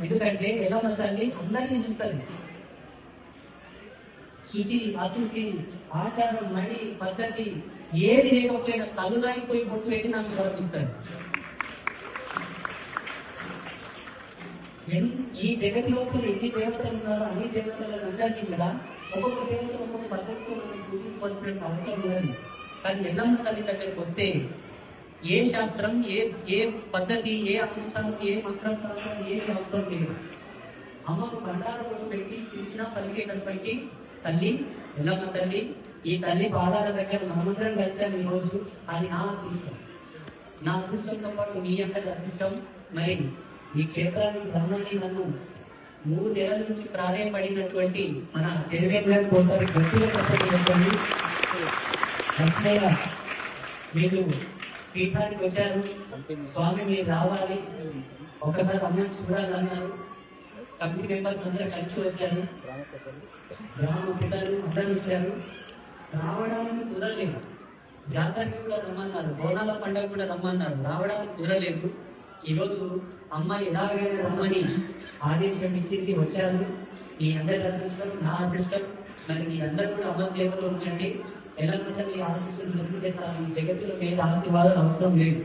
ఎందుకంటే ఎలా తల్లి అందరినీ చూస్తుంది శుచి అశుచి ఆచారం మడి పద్ధతి ఏది లేకపోయినా తగుదాయిపోయి బొట్టు పెట్టి నాకు సమర్పిస్తాడు ఈ జగతి లోపల ఎన్ని దేవతలు ఉన్నారో అన్ని దేవతలను అందరికీ కూడా ఒక్కొక్క దేవతలు ఒక్కొక్క పద్ధతితో మనం పూజించవలసిన అవసరం లేదు కానీ ఎల్లమ్మ తల్లి దగ్గరికి వస్తే ఏ శాస్త్రం ఏ ఏ పద్ధతి ఏ అనుష్ఠానం ఏ మంత్రం ఏ అవసరం లేదు. అమ్మ బండారు పెట్టి పిలిచినా పలికేటటువంటి తల్లి ఎల్లమ్మ తల్లి? ఈ తల్లి పాదాల దగ్గర మనమందరం కలిసాం రోజు అది నా అదృష్టం. నా అదృష్టంతో పాటు మీ అందరి అదృష్టం మరి ఈ క్షేత్రానికి రమ్మని నన్ను మూడు నెలల నుంచి ప్రాధాన్యపడినటువంటి మన జగవేంద్ర కోసం గట్టిగా చెప్పండి మీరు పీఠానికి వచ్చారు. స్వామి మీరు రావాలి. ఒక్కసారి అన్నం చూడాలన్నారు. కమిటీ మెంబర్స్ అందరూ కలిసి వచ్చారు. గ్రామ పిల్లలు అందరూ వచ్చారు. రావడానికి కుదరలేదు. జాతరకి కూడా రమ్మన్నారు. బోనాల పండుగ కూడా రమ్మన్నారు. రావడానికి కుదరలేదు. ఈరోజు అమ్మ ఎలాగైనా రమ్మని ఆదేశం ఇచ్చింది వచ్చారు. మీ అందరి అదృష్టం నా అదృష్టం మరి మీరందరూ కూడా అమ్మ సేవలో ఉంచండి. ఎలా మీ ఆశీస్సులు దొరికితే చాలు ఈ జగత్తులో మీద ఆశీర్వాదం అవసరం లేదు.